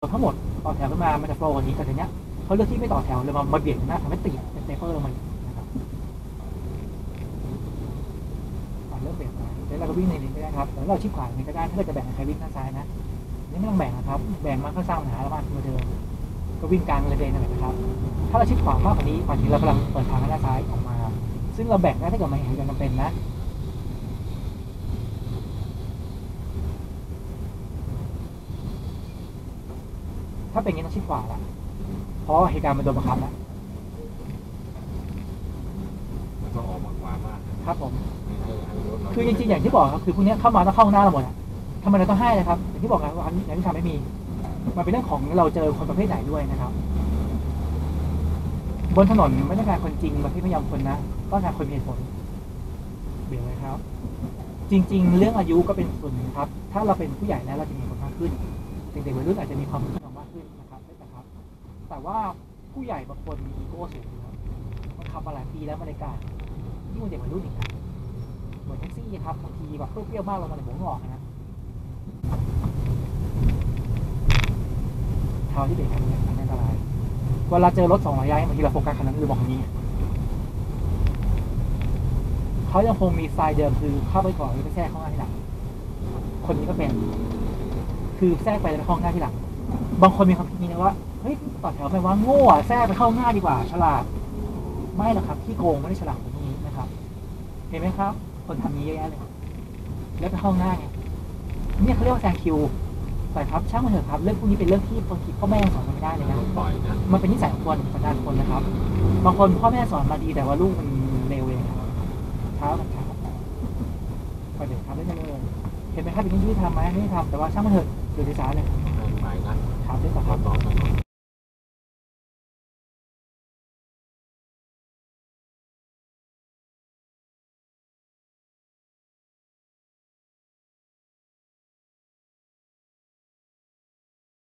ทั้งหมดต่อแถวขึ้นมา มันจะโฟล์กว่านี้แต่ทีเนี้ยเขาเลือกที่ไม่ต่อแถวเลยมามาเบียดหน้าทำให้ติดเป็นเซฟเฟอร์ลงมานะครับอะเริ่มเบียดมาแล้วเราก็วิ่งในนี้ก็ได้ครับแต่เราชิดขวาอย่างนี้ก็ได้ถ้าเราจะแบ่งให้ใครวิ่งด้านซ้ายนะนี่ไม่ต้องแบ่งนะครับ แบ่งมันก็สร้างปัญหาแล้วมากเหมือนเดิมก็วิ่งกลางเลยเดนนั่นแหละนะครับ ถ้าเราชิดขวามากกว่านี้หมายถึงเรากำลังเปิดทางให้ด้านซ้ายออกมา ซึ่งเราแบ่งได้ถ้าเกิดมันเห็นกันจำเป็นนะ ถ้าเป็นอย่างนี้ต้องชิดขวาละเพราะเหตุการณ์มันโดนบังคับแล้วมันก็ออกมากว่ามากนะครับผมให้ให้ให้รถเาคือจริงๆอย่างที่บอกครับคือพวกเนี้ยเข้ามาต้องเข้าข้างหน้าเราหมดอะทำไมเราต้องให้นะครับอย่างที่บอกนะว่าอันอย่างที่ทำไม่มี มันเป็นเรื่องของเราเจอคนประเภทไหนด้วยนะครับ บนถนนไม่ต้องการคนจริงประเภทพยายามคนนะต้องการคนมีเหตุผลเบี่ยงเลยครับ จริง ๆ เรื่องอายุก็เป็นส่วนหนึ่งครับ ถ้าเราเป็นผู้ใหญ่แล้วเราจะมีผลมากขึ้นเด็กๆวัยรุ่นอาจจะมีความรู้ แต่ว่าผู้ใหญ่บางคนมีอีโก้สูงครับมันขับมาหลายปีแล้วมาในการยิ่งกว่าเด็กวัยรุ่นอีกนะเหมือนแท็กซี่ครับบางทีแบบเปรี้ยวๆมากเรามาในหัวงอกนะเท้าที่เบรกคันนี้มันอันตรายเวลาเจอรถสองระยะบางทีเราโฟกัสคันนั้นหรือมองคันนี้เขายังคงมีสไตล์เดิมคือเข้าไปก่อนแล้วไปแทรกเข้าหน้าที่หลังคนนี้ก็เป็น คือแทรกไปแล้วข้าหน้าที่หลังบางคนมีความคิดนี้นะว่า เฮ้ยต่อแถวไปว่าโง่อะแทรกไปเข้าหน้าดีกว่า ฉลาด ไม่หรอกครับที่โกงไม่ได้ฉลาดตรงนี้นะครับ เห็นไหมครับ คนทำนี้เยอะแยะเลยแล้วไปเข้าหน้าไงเนี่ยเขาเรียกว่าแซงคิวแต่ครับช่างมันเถอะครับเรื่องพวกนี้เป็นเรื่องที่บางทีพ่อแม่ยังสอนกันไม่ได้เลยนะปล่อยนะมันเป็นนิสัยของคนสันดานคนนะครับ บางคนพ่อแม่สอนมาดีแต่ว่าลูกมันเลวเองครับเท้ามันช้าไปเด็กทำได้เลยเห็นไหมครับเป็นที่ทำไหมไม่ได้ทำแต่ว่าช่างมันเถอะอยู่ในสารเลยไม่ไปนะถามได้ต่อคขอรับต่อไป